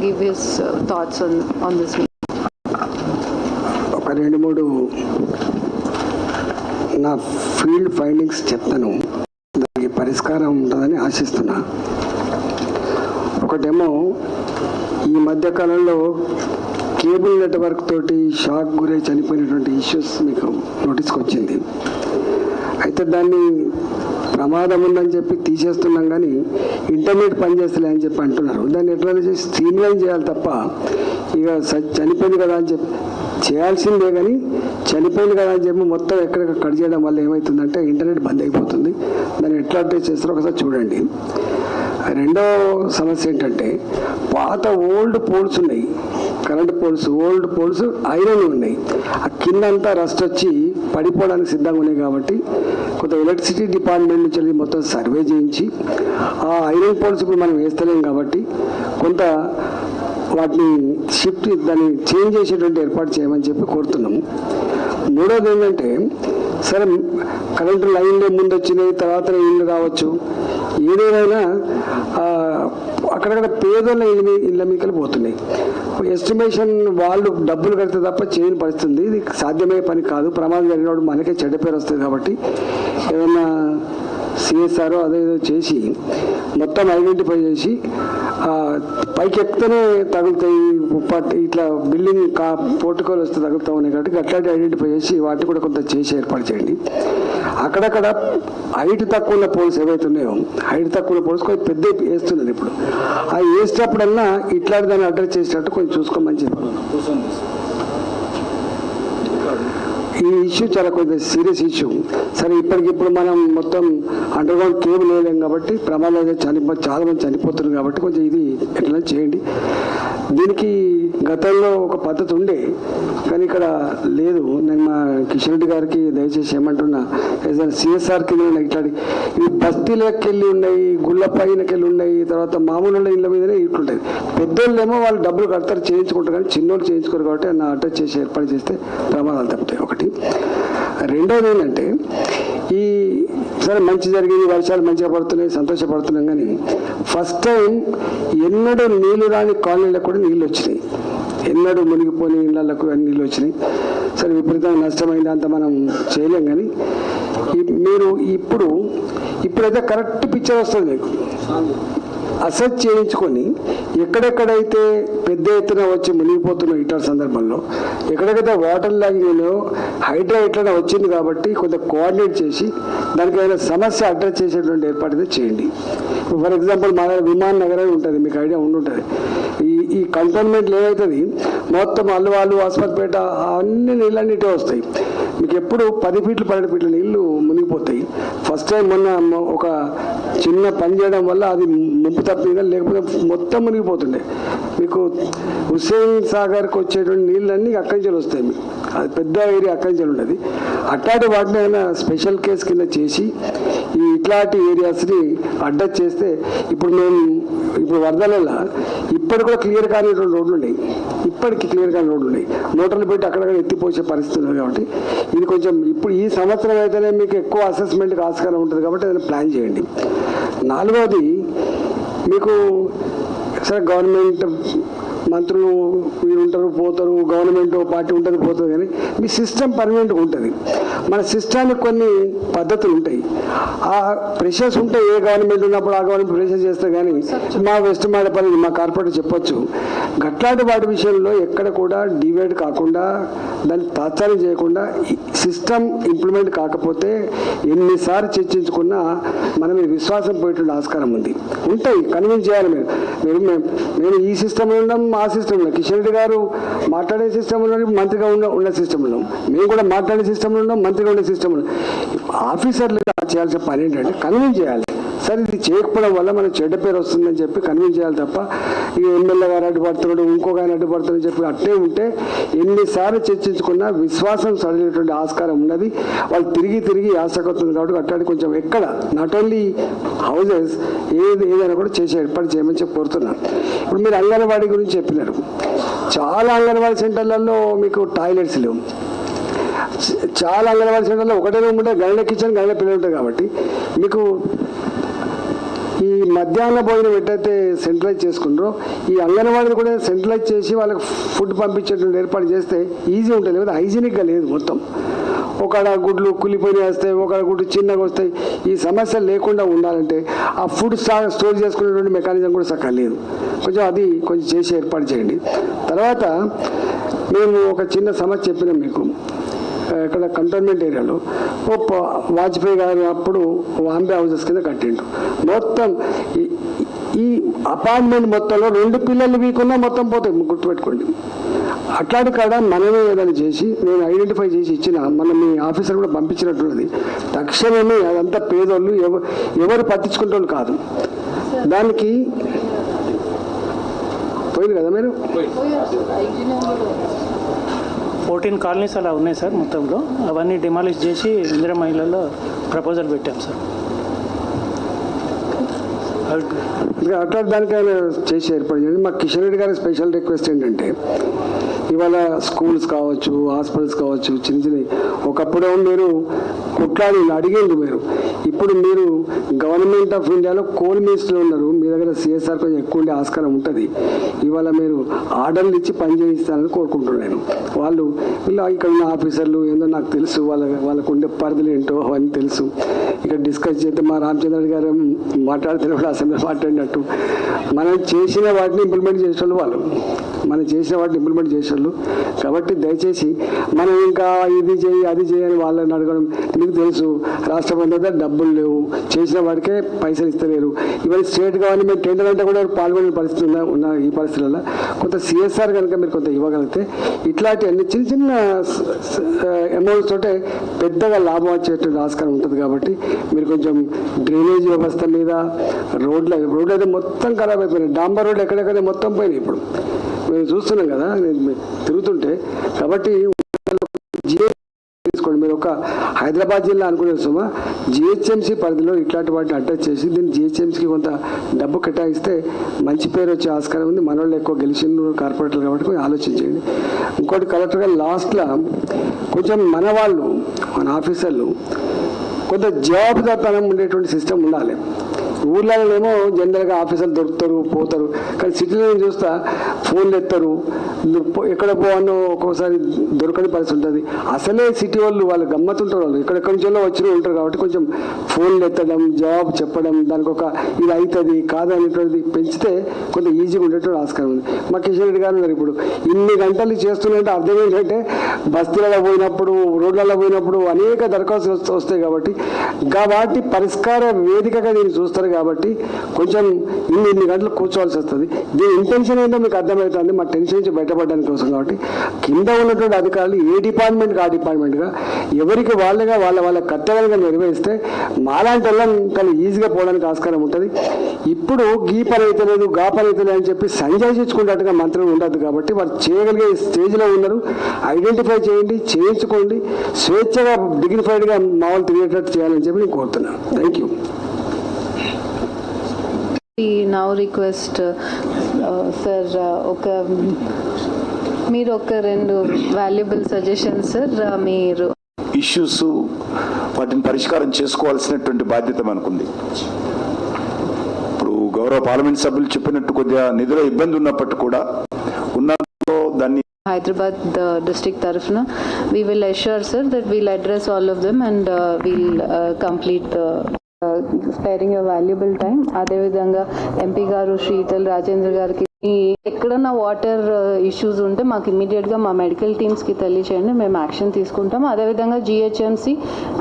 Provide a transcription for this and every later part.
give his uh, thoughts on, on this meeting. ఒక రెండు మూడు నా ఫీల్డ్ ఫైండింగ్స్ చెప్తాను. దానికి పరిష్కారం ఉంటుందని ఆశిస్తున్నా. ఒకటేమో ఈ మధ్య కాలంలో కేబుల్ నెట్వర్క్ తోటి షాక్ గురై చనిపోయినటువంటి ఇష్యూస్ మీకు నోటీస్కి వచ్చింది అయితే దాన్ని ప్రమాదం ఉందని చెప్పి తీసేస్తున్నాం కానీ ఇంటర్నెట్ పనిచేస్తలే అని చెప్పి అంటున్నారు. దాన్ని ఎట్లా చేసి స్ట్రీమ్లైన్ చేయాలి తప్ప ఇక స- చనిపోయింది కదా అని చెప్పి చేయాల్సిందే కానీ చనిపోయింది కదా అని చెప్పి మొత్తం ఎక్కడెక్కడ కట్ చేయడం వల్ల ఏమవుతుందంటే ఇంటర్నెట్ బంద్ అయిపోతుంది. దాన్ని ఎట్లా అప్డేట్ చేస్తారో ఒకసారి చూడండి. రెండో సమస్య ఏంటంటే పాత ఓల్డ్ పోల్స్ ఉన్నాయి. Current poles old poles iron ఉన్నాయి. ఆ కింద అంతా రస్ట్ వచ్చి పడిపోవడానికి సిద్ధంగా ఉన్నాయి కాబట్టి కొంత ఎలక్ట్రిసిటీ డిపార్ట్మెంట్ నుంచి వెళ్ళి మొత్తం సర్వే చేయించి ఆ ఐరన్ పోల్స్ ఇప్పుడు మనం వేస్తలేం కాబట్టి కొంత వాటిని షిఫ్ట్ దాన్ని చేంజ్ చేసేటువంటి ఏర్పాటు చేయమని చెప్పి కోరుతున్నాము మూడోది ఏంటంటే సరే కరెంటు లైన్లే ముందు వచ్చినాయి తర్వాత ఇల్లు రావచ్చు. ఏదేదైనా అక్కడక్కడ పేదల ఇళ్ళ ఇళ్ళ మీకలు పోతున్నాయి. ఎస్టిమేషన్ వాళ్ళు డబ్బులు కడితే తప్ప చేయని పరిస్థితుంది. ఇది సాధ్యమయ్యే పని కాదు. ప్రమాదం జరిగినప్పుడు మనకే చెడ్డ పేరు వస్తుంది కాబట్టి ఏదన్నా సిఎస్ఆర్ అదేదో చేసి మొత్తం ఐడెంటిఫై చేసి పైకి ఎక్కితేనే తగులుతాయి ఇట్లా బిల్డింగ్ కా పోర్టుకోలు వస్తే తగులుతూ ఉన్నాయి కాబట్టి అట్లాంటి ఐడెంటిఫై చేసి వాటిని కూడా కొంత చేసి ఏర్పాటు చేయండి. అక్కడక్కడ హైట్ తక్కువ ఉన్న పోల్స్ ఏవైతే ఉన్నాయో హైట్ తక్కువ ఉన్న పోల్స్ కొంచెం పెద్ద వేస్తున్నారు ఇప్పుడు. ఆ వేసేటప్పుడల్లా ఇట్లాంటి దాన్ని అడ్రస్ చేసేటట్టు కొంచెం చూసుకోమని చెప్పాను. ఈ ఇష్యూ చాలా కొద్దిగా సీరియస్ ఇష్యూ సరే ఇప్పటికిప్పుడు మనం మొత్తం అండర్ గ్రౌండ్ కేబుల్ వేయలేం కాబట్టి ప్రమాదాలు అయితే చనిపో చాలా మంది చనిపోతున్నారు కాబట్టి కొంచెం ఇది ఎట్లా చేయండి. దీనికి గతంలో ఒక పద్ధతి ఉండే కానీ ఇక్కడ లేదు. నేను మా కిషన్ రెడ్డి గారికి దయచేసి ఏమంటున్నా సిఎస్ఆర్ కింద ఉన్నాయి ఇట్లాంటి ఇవి బస్తీలకు వెళ్ళి ఉన్నాయి గుళ్ళ పైనకి వెళ్ళి ఉన్నాయి తర్వాత మామూలు ఇళ్ళ మీదనే ఇట్లుంటాయి పెద్దోళ్ళేమో వాళ్ళు డబ్బులు కడతారు చేయించుకుంటారు కానీ చిన్నోళ్ళు చేయించుకోరు కాబట్టి నా అటాచ్ చేసి ఏర్పాటు చేస్తే ప్రమాదాలు తప్పుతాయి. ఒకటి. రెండోది ఏంటంటే ఈ సరే మంచి జరిగింది వర్షాలు మంచిగా పడుతున్నాయి సంతోషపడుతున్నాం కానీ ఫస్ట్ టైం ఎన్నడూ నీళ్ళు రాని కాలనీలకు కూడా నీళ్ళు వచ్చినాయి. ఎన్నడూ మునిగిపోయిన ఇళ్ళకు నీళ్ళు వచ్చినాయి. సరే విపరీతంగా నష్టమైంది అంత మనం చేయలేం కానీ మీరు ఇప్పుడు ఇప్పుడైతే కరెక్ట్ పిక్చర్ వస్తుంది మీకు. అసెస్ చేయించుకొని ఎక్కడెక్కడైతే పెద్ద ఎత్తున వచ్చి మునిగిపోతున్న ఇటర్ సందర్భంలో ఎక్కడెక్కడైతే వాటర్ లాగింగ్లో హైడ్రా ఇట్లా వచ్చింది కాబట్టి కొంత కోఆర్డినేట్ చేసి దానికి ఏదైనా సమస్య అడ్రస్ చేసేటువంటి ఏర్పాటు అయితే చేయండి. ఫర్ ఎగ్జాంపుల్ మా దగ్గర విమాన్ నగరం ఉంటుంది మీకు ఐడియా ఉండుంటుంది. ఈ ఈ కంటోన్మెంట్లు ఏమవుతుంది మొత్తం అల్లువాళ్ళు ఆస్పత్రిపేట అన్ని నీళ్ళన్నిటే వస్తాయి. మీకు ఎప్పుడు పది ఫీట్లు పన్నెండు ఫీట్ల నీళ్ళు మునిగిపోతాయి. ఫస్ట్ టైం మొన్న ఒక చిన్న పని చేయడం వల్ల అది ముంపు తప్పిందా లేకపోతే మొత్తం మునిగిపోతుండే. మీకు హుస్సేన్ సాగర్కి వచ్చేటువంటి నీళ్ళన్నీ అక్కడి నుంచి వస్తాయి మీకు. అది పెద్ద ఏరియా అక్కడి నుంచి ఉండదు అట్లాంటి వాటిని స్పెషల్ కేసు కింద చేసి ఇట్లాంటి ఏరియాస్ని అడ్డట్ చేస్తే ఇప్పుడు మేము ఇప్పుడు వరదల ఇప్పటికి కూడా క్లియర్ కానిటువంటి రోడ్లు ఉన్నాయి. ఇప్పటికి క్లియర్ కాని రోడ్లు ఉన్నాయి. నోటలు పెట్టి అక్కడక్కడ ఎత్తిపోసే పరిస్థితులు కాబట్టి ఇది కొంచెం ఇప్పుడు ఈ సంవత్సరం అయితేనే మీకు ఎక్కువ అసెస్మెంట్కి ఆస్కారం ఉంటుంది కాబట్టి ఏదైనా ప్లాన్ చేయండి. నాలుగవది మీకు సరే గవర్నమెంట్ మంత్రులు మీరు ఉంటారు పోతారు గవర్నమెంట్ పార్టీ ఉంటుంది పోతుంది కానీ మీ సిస్టమ్ పర్మనెంట్గా ఉంటుంది. మన సిస్టానికి కొన్ని పద్ధతులు ఉంటాయి. ఆ ప్రెషర్స్ ఉంటాయి ఏ గవర్నమెంట్ ఉన్నప్పుడు ఆ గవర్నమెంట్ ప్రెషర్ చేస్తే కానీ మా వెస్ట్ మాడపల్లి మా కార్పొరేట్ చెప్పొచ్చు. గట్లాంటి వాటి విషయంలో ఎక్కడ కూడా డివైడ్ కాకుండా దాన్ని తాత్సారం చేయకుండా సిస్టమ్ ఇంప్లిమెంట్ కాకపోతే ఎన్నిసార్లు చర్చించుకున్నా మనం విశ్వాసం పోయేటువంటి ఆస్కారం ఉంది. ఉంటాయి కన్విన్స్ చేయాలి మీరు మీరు మేము ఈ సిస్టంలో ఉన్నాం ఆ సిస్టంలో కిషన్ రెడ్డి గారు మాట్లాడే సిస్టంలో మంత్రిగా ఉన్న ఉన్న సిస్టంలో మేము కూడా మాట్లాడే సిస్టంలో ఉన్నాం మంత్రిగా ఉండే సిస్టమ్ ఆఫీసర్లు చేయాల్సిన పని ఏంటంటే కన్విన్స్ చేయాలి. సరే ఇది చేయకపోవడం వల్ల మనకు చెడ్డ పేరు వస్తుందని చెప్పి కన్విన్స్ చేయాలి తప్ప ఈ ఎమ్మెల్యే గారు అడ్డుపడుతున్నాడు ఇంకొక ఆయన అడ్డుపడుతున్నాడు చెప్పి అట్టే ఉంటే ఎన్నిసార్లు చర్చించుకున్నా విశ్వాసం సడలేటువంటి ఆస్కారం ఉన్నది. వాళ్ళు తిరిగి తిరిగి ఆశకొస్తుంది కాబట్టి అట్లాంటి కొంచెం ఎక్కడ నాట్ ఓన్లీ హౌజెస్ ఏది ఏదైనా కూడా చేసే ఏర్పాటు చేయమని చెప్పి కోరుతున్నాను. ఇప్పుడు మీరు అంగన్వాడీ గురించి చెప్పినారు. చాలా అంగన్వాడీ సెంటర్లలో మీకు టాయిలెట్స్ లేవు. చాలా అంగన్వాడీ సెంటర్లో ఒకటే రూమ్ ఉంటే గంట కిచెన్ గంట పిల్లలు ఉంటాయి కాబట్టి మీకు ఈ మధ్యాహ్న భోజనం ఎట్టయితే సెంట్రలైజ్ చేసుకుంటారో ఈ అంగన్వాడీని కూడా సెంట్రలైజ్ చేసి వాళ్ళకి ఫుడ్ పంపించేటువంటి ఏర్పాటు చేస్తే ఈజీ ఉంటుంది లేదా హైజీనిక్గా లేదు మొత్తం. ఒకడ గుడ్లు కులిపోయి వస్తాయి ఒకడ గుడ్లు చిన్నగా వస్తాయి. ఈ సమస్య లేకుండా ఉండాలంటే ఆ ఫుడ్ స్టా స్టోర్ చేసుకునేటువంటి మెకానిజం కూడా చక్కగా లేదు. కొంచెం అది కొంచెం చేసి ఏర్పాటు చేయండి. తర్వాత మేము ఒక చిన్న సమస్య చెప్పినాం మీకు. ఇక్కడ కంటోన్మెంట్ ఏరియాలో ఓ వాజ్పేయి గారు అప్పుడు వాంబే హౌసెస్ కింద కట్టిండు. మొత్తం ఈ- అపార్ట్మెంట్ మొత్తంలో రెండు పిల్లలు వీకున్నా మొత్తం పోతాయి గుర్తుపెట్టుకోండి. అట్లాంటి కాడ మనమే ఏదైనా చేసి నేను ఐడెంటిఫై చేసి ఇచ్చిన మన మీ ఆఫీసర్ కూడా పంపించినట్టున్నది. తక్షణమే అదంతా పేదోళ్ళు ఎవరు పట్టించుకుంటోళ్ళు కాదు. దానికి పోయింది కదా మీరు? ఫోర్టీన్ కాలనీస్ అలా ఉన్నాయి సార్ మొత్తంలో. అవన్నీ డిమాలిష్ చేసి ఇందిరా మహిళల్లో ప్రపోజల్ పెట్టాం సార్. అట్లా దానికైనా చేసి ఏర్పాటు చేయండి. మా కిషన్ రెడ్డి గారి స్పెషల్ రిక్వెస్ట్ ఏంటంటే ఇవాళ స్కూల్స్ కావచ్చు హాస్పిటల్స్ కావచ్చు చిన్న చిన్న ఒకప్పుడు మీరు కొట్లాడి అడిగేది మీరు. ఇప్పుడు మీరు గవర్నమెంట్ ఆఫ్ ఇండియాలో కోల్ మినిస్టర్లు ఉన్నారు. మీ దగ్గర సిఎస్ఆర్ కొంచెం ఎక్కువ ఉండే ఆస్కారం ఉంటుంది. ఇవాళ మీరు ఆర్డర్లు ఇచ్చి పని చేయిస్తారని కోరుకుంటున్నాను వాళ్ళు ఇలా ఇక్కడ ఉన్న ఆఫీసర్లు ఏందో నాకు తెలుసు. వాళ్ళ వాళ్ళకు ఉండే పరిధులు ఏంటో అవన్నీ తెలుసు. ఇక్కడ డిస్కస్ చేస్తే మా రామచంద్ర గారు మాట్లాడుతున్నప్పుడు అసెంబ్లీ మాట్లాడినట్టు. మనం చేసిన వాటిని ఇంప్లిమెంట్ చేసేవాళ్ళు వాళ్ళు. మనం చేసిన వాటిని ఇంప్లిమెంట్ చేసేవాళ్ళు. కాబట్టి దయచేసి మనం ఇంకా ఇది చేయి అది చేయని వాళ్ళని అడగడం. మీకు తెలుసు రాష్ట్రం ప్రభుత్వం డబ్బులు లేవు. చేసిన వాడికే పైసలు ఇస్తలేరు. ఇవన్నీ స్టేట్ గవర్నమెంట్ టెండర్ అంటే కూడా పాల్గొనే పరిస్థితి ఉన్న ఉన్న ఈ పరిస్థితులలో? కొంత సిఎస్ఆర్ కనుక మీరు కొంత ఇవ్వగలిగితే ఇట్లాంటి అన్ని చిన్న చిన్న అమౌంట్స్ తోటే పెద్దగా లాభం వచ్చేటువంటి ఆస్కారం ఉంటుంది కాబట్టి మీరు కొంచెం డ్రైనేజ్ వ్యవస్థ మీద రోడ్ల రోడ్లు అయితే మొత్తం ఖరాబ్ అయిపోయినాయి. డాంబర్ రోడ్లు ఎక్కడెక్కడ మొత్తం పోయినాయి ఇప్పుడు. మేము చూస్తున్నాం కదా నేను తిరుగుతుంటే కాబట్టి జిహెచ్ మీరు ఒక హైదరాబాద్ జిల్లా అనుకునే సుమా జిహెచ్ఎంసీ పరిధిలో ఇట్లాంటి వాటిని అటాచ్ చేసి దీన్ని జిహెచ్ఎంసీకి కొంత డబ్బు కేటాయిస్తే మంచి పేరు వచ్చే ఆస్కారం ఉంది. మన వాళ్ళు ఎక్కువ గెలిచిన కార్పొరేటర్లు కాబట్టి కొంచెం ఆలోచించండి. ఇంకోటి కలెక్టర్గా లాస్ట్లో కొంచెం మన వాళ్ళు మన ఆఫీసర్లు కొంత జవాబుదారితనం ఉండేటువంటి సిస్టమ్ ఉండాలి. ఊర్లలోనేమో జనరల్గా ఆఫీసర్లు దొరుకుతారు పోతారు. కానీ సిటీలో చూస్తా ఫోన్లు ఎత్తారు. ఎక్కడ పోవాలో ఒక్కోసారి దొరకని పరిస్థితి ఉంటుంది. అసలే సిటీ వాళ్ళు వాళ్ళు గమ్మతుంటారు వాళ్ళు. ఎక్కడెక్కడి నుంచో వచ్చిన ఉంటారు కాబట్టి కొంచెం ఫోన్లు ఎత్తడం జవాబు చెప్పడం దానికి ఒక ఇది అవుతుంది కాదనేటువంటిది పెంచితే కొంత ఈజీగా ఉండేటువంటి ఆస్కారం ఉంది మా కిషన్ రెడ్డి గారు ఉన్నారు ఇప్పుడు. ఇన్ని గంటలు చేస్తున్నట్టు అర్థం ఏంటంటే బస్తీలలో పోయినప్పుడు రోడ్లలో పోయినప్పుడు అనేక దరఖాస్తులు వస్తూ- వస్తాయి కాబట్టి కాబట్టి వాటి పరిష్కార వేదికగా దీన్ని చూస్తారు కాబట్టి కొంచెం ఇన్ని ఇన్ని గంటలు కూర్చోవాల్సి వస్తుంది. దీని ఇంటెన్షన్ ఏంటో మీకు అర్థమవుతుంది. మా టెన్షన్ నుంచి బయటపడడానికి కోసం కాబట్టి కింద ఉన్నటువంటి అధికారులు ఏ డిపార్ట్మెంట్కి ఆ డిపార్ట్మెంట్గా ఎవరికి వాళ్ళగా వాళ్ళ వాళ్ళ కర్తవ్యాలుగా నిర్వహిస్తే మాలాంటి వాళ్ళని చాలా ఈజీగా పోవడానికి ఆస్కారం ఉంటుంది. ఇప్పుడు గీ పని అయితే లేదు గా పని అయితే లేదు అని చెప్పి సంజాయించుకున్నట్టుగా మంత్రులు ఉండదు కాబట్టి వారు చేయగలిగే స్టేజ్లో ఉన్నారు. ఐడెంటిఫై చేయండి చేయించుకోండి. స్వేచ్ఛగా డిగ్నిఫైడ్గా మామూలు తిరిగేటట్టు చేయాలని చెప్పి నేను కోరుతున్నాను. Thank you We now request, uh, sir, uh, ఒక మీరు ఒక రెండు వాల్యుబుల్ సజెషన్స్ సార్ మీరు. ఇష్యూస్ వాటిని పరిష్కారం చేసుకోవాల్సినటువంటి బాధ్యత మనకుంది. ఇప్పుడు గౌరవ పార్లమెంట్ సభ్యులు చెప్పినట్టు కొద్దిగా నిధుల ఇబ్బంది ఉన్నప్పటికీ కూడా ఉన్నతో దాన్ని హైదరాబాద్ డిస్ట్రిక్ట్ తరఫున we will assure sir that we'll address all of them and we'll complete sparing your valuable time అదేవిధంగా ఎంపీ గారు శ్రీతల్ రాజేంద్ర గారికి ఎక్కడన్నా వాటర్ ఇష్యూస్ uh, ఉంటే మాకు ఇమీడియట్గా మా మెడికల్ టీమ్స్కి తెలియచేయండి. మేము యాక్షన్ తీసుకుంటాం. అదేవిధంగా జిహెచ్ఎంసి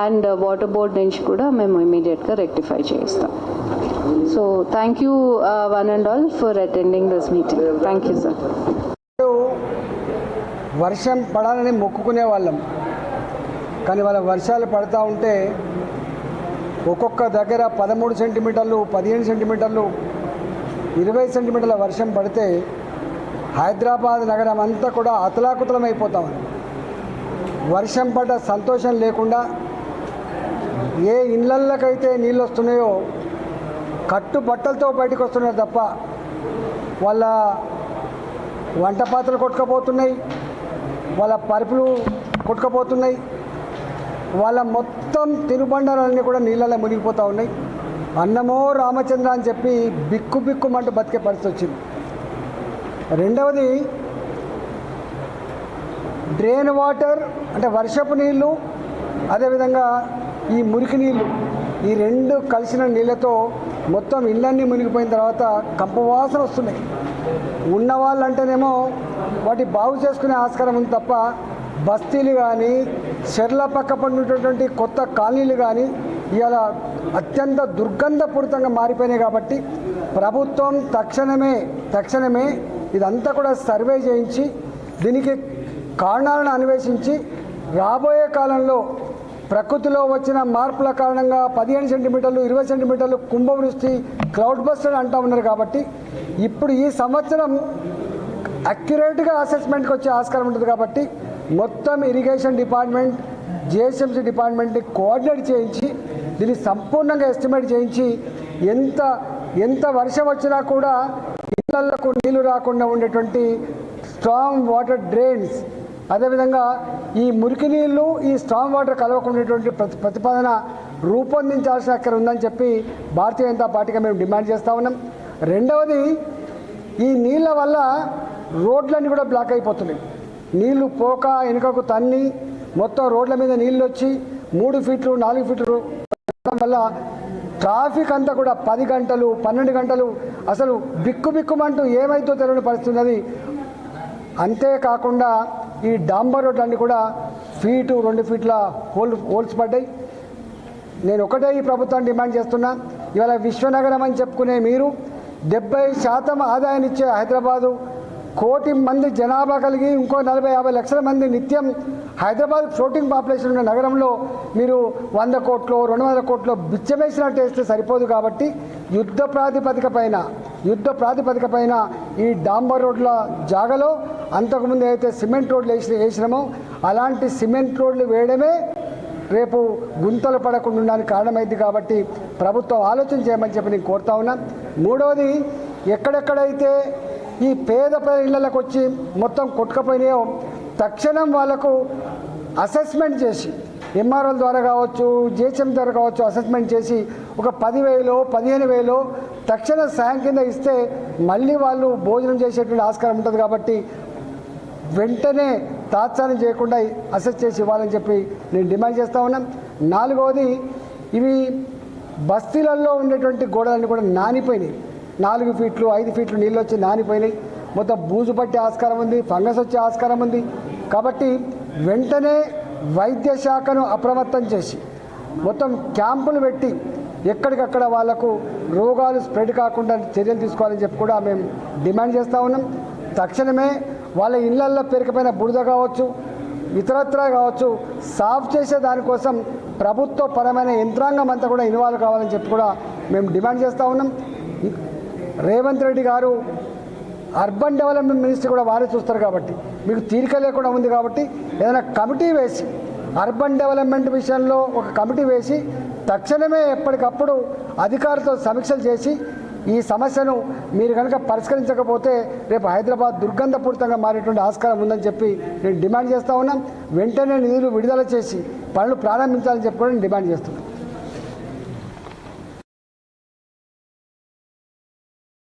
అండ్ వాటర్ బోర్డ్ నుంచి కూడా మేము ఇమీడియట్గా రెక్టిఫై చేస్తాం so thank you one and all for attending this meeting thank you sir వర్షం పడాలని మొక్కుకునే వాళ్ళం. కానీ వాళ్ళ వర్షాలు పడతా ఉంటే ఒక్కొక్క దగ్గర పదమూడు సెంటీమీటర్లు పదిహేను సెంటీమీటర్లు ఇరవై సెంటీమీటర్ల వర్షం పడితే హైదరాబాద్ నగరం అంతా కూడా అతలాకుతలం అయిపోతాం వర్షం పడ్డ సంతోషం లేకుండా ఏ ఇళ్ళకైతే నీళ్ళు వస్తున్నాయో కట్టు బట్టలతో బయటకు వస్తున్నారు తప్ప వాళ్ళ వంట పాత్రలు కొట్టుకపోతున్నాయి వాళ్ళ పరుపులు కొట్టుకపోతున్నాయి. వాళ్ళ మొత్తం తినుబండాలన్నీ కూడా నీళ్ళలో మునిగిపోతూ ఉన్నాయి. అన్నమో రామచంద్ర అని చెప్పి బిక్కు బిక్కుమంటూ బతికే పరిస్థితి వచ్చింది. రెండవది డ్రైన్ వాటర్ అంటే వర్షపు నీళ్ళు అదేవిధంగా ఈ మురికి నీళ్ళు ఈ రెండు కలిసిన నీళ్ళతో మొత్తం ఇళ్ళన్నీ మునిగిపోయిన తర్వాత కంపవాసన వస్తున్నాయి. ఉన్న వాళ్ళంటేనేమో వాటి బాగు చేసుకునే ఆస్కారం ఉంది తప్ప బస్తీలు కానీ చెర్ల పక్క పడినటువంటి కొత్త కాలనీలు కానీ ఇవాళ అత్యంత దుర్గంధపూరితంగా మారిపోయినాయి కాబట్టి ప్రభుత్వం తక్షణమే తక్షణమే ఇదంతా కూడా సర్వే చేయించి దీనికి కారణాలను అన్వేషించి రాబోయే కాలంలో ప్రకృతిలో వచ్చిన మార్పుల కారణంగా పదిహేను సెంటీమీటర్లు ఇరవై సెంటీమీటర్లు కుంభవృష్టి క్లౌడ్ బస్టర్ అంటూ ఉన్నారు కాబట్టి ఇప్పుడు ఈ సంవత్సరం అక్యురేట్గా అసెస్మెంట్కి వచ్చే ఆస్కారం ఉంటుంది కాబట్టి మొత్తం ఇరిగేషన్ డిపార్ట్మెంట్ జిహెచ్ఎంసీ డిపార్ట్మెంట్ని కోఆర్డినేట్ చేయించి దీన్ని సంపూర్ణంగా ఎస్టిమేట్ చేయించి ఎంత ఎంత వర్షం వచ్చినా కూడా ఇళ్ళకు నీళ్ళు రాకుండా ఉండేటువంటి స్ట్రాంగ్ వాటర్ డ్రైన్స్ అదేవిధంగా ఈ మురికి నీళ్ళు ఈ స్ట్రాంగ్ వాటర్ కలవకుండేటువంటి ప్రతి ప్రతిపాదన రూపొందించాల్సిన అక్కడ ఉందని చెప్పి భారతీయ జనతా పార్టీగా మేము డిమాండ్ చేస్తూ ఉన్నాం. రెండవది ఈ నీళ్ళ వల్ల రోడ్లన్నీ కూడా బ్లాక్ అయిపోతున్నాయి. నీళ్ళు పోక వెనుకకు తన్ని మొత్తం రోడ్ల మీద నీళ్ళు వచ్చి మూడు ఫీట్లు నాలుగు ఫీట్లు ఉండడం వల్ల ట్రాఫిక్ అంతా కూడా పది గంటలు పన్నెండు గంటలు అసలు బిక్కు బిక్కుమంటూ ఏమైతో తెలియని పరిస్థితి అంతేకాకుండా ఈ డాంబర్ రోడ్లన్నీ కూడా ఫీటు రెండు ఫీట్ల హోల్ హోల్స్ పడ్డాయి. నేను ఒకటే ఈ ప్రభుత్వాన్ని డిమాండ్ చేస్తున్నా. ఇవాళ విశ్వనగరం అని చెప్పుకునే మీరు డెబ్బై శాతం ఆదాయాన్ని ఇచ్చే హైదరాబాదు కోటి మంది జనాభా కలిగి ఇంకో నలభై యాభై లక్షల మంది నిత్యం హైదరాబాద్ ఫ్లోటింగ్ పాపులేషన్ ఉన్న నగరంలో మీరు వంద కోట్లు రెండు వందల కోట్లు బిచ్చమేసినట్టు వేస్తే సరిపోదు కాబట్టి యుద్ధ ప్రాతిపదిక పైన యుద్ధ ప్రాతిపదిక పైన ఈ డాంబర్ రోడ్ల జాగలో అంతకుముందు అయితే సిమెంట్ రోడ్లు వేసి వేసినామో అలాంటి సిమెంట్ రోడ్లు వేయడమే రేపు గుంతలు పడకుండా ఉండడానికి కారణమైంది కాబట్టి ప్రభుత్వం ఆలోచన చేయమని చెప్పి నేను కోరుతా ఉన్నా. మూడవది ఎక్కడెక్కడైతే ఈ పేద ప్రజల ఇళ్ళకి వచ్చి మొత్తం కొట్టుకపోయినాయో తక్షణం వాళ్ళకు అసెస్మెంట్ చేసి ఎంఆర్ఓల ద్వారా కావచ్చు జిహెచ్ఎం ద్వారా కావచ్చు అసెస్మెంట్ చేసి ఒక పదివేలు పదిహేను వేలు తక్షణ సాయం కింద ఇస్తే మళ్ళీ వాళ్ళు భోజనం చేసేటువంటి ఆస్కారం ఉంటుంది కాబట్టి వెంటనే తాత్సారం చేయకుండా అసెస్ చేసి ఇవ్వాలని చెప్పి నేను డిమాండ్ చేస్తా ఉన్నాం. నాలుగవది ఇవి బస్తీలలో ఉండేటువంటి గోడలన్నీ కూడా నానిపోయినాయి. నాలుగు ఫీట్లు ఐదు ఫీట్లు నీళ్ళు వచ్చి నానిపోయినాయి. మొత్తం బూజు పట్టే ఆస్కారం ఉంది ఫంగస్ వచ్చే ఆస్కారం ఉంది. కాబట్టి వెంటనే వైద్య శాఖను అప్రమత్తం చేసి మొత్తం క్యాంపులు పెట్టి ఎక్కడికక్కడ వాళ్ళకు రోగాలు స్ప్రెడ్ కాకుండా చర్యలు తీసుకోవాలని చెప్పి కూడా మేము డిమాండ్ చేస్తూ ఉన్నాం. తక్షణమే వాళ్ళ ఇళ్ళల్లో పెరిగిపోయిన బురద కావచ్చు ఇతరత్ర కావచ్చు సాఫ్ చేసే దానికోసం ప్రభుత్వ పరమైన యంత్రాంగం అంతా కూడా ఇన్వాల్వ్ కావాలని చెప్పి కూడా మేము డిమాండ్ చేస్తూ ఉన్నాం. రేవంత్ రెడ్డి గారు అర్బన్ డెవలప్మెంట్ మినిస్టర్ కూడా వారే చూస్తారు కాబట్టి మీకు తీరిక లేకుండా ఉంది కాబట్టి ఏదైనా కమిటీ వేసి అర్బన్ డెవలప్మెంట్ విషయంలో ఒక కమిటీ వేసి తక్షణమే ఎప్పటికప్పుడు అధికారులతో సమీక్షలు చేసి ఈ సమస్యను మీరు కనుక పరిష్కరించకపోతే రేపు హైదరాబాద్ దుర్గంధపూరితంగా మారేటువంటి ఆస్కారం ఉందని చెప్పి నేను డిమాండ్ చేస్తూ ఉన్నాం వెంటనే నిధులు విడుదల చేసి పనులు ప్రారంభించాలని చెప్పి కూడా నేను డిమాండ్ చేస్తున్నాను.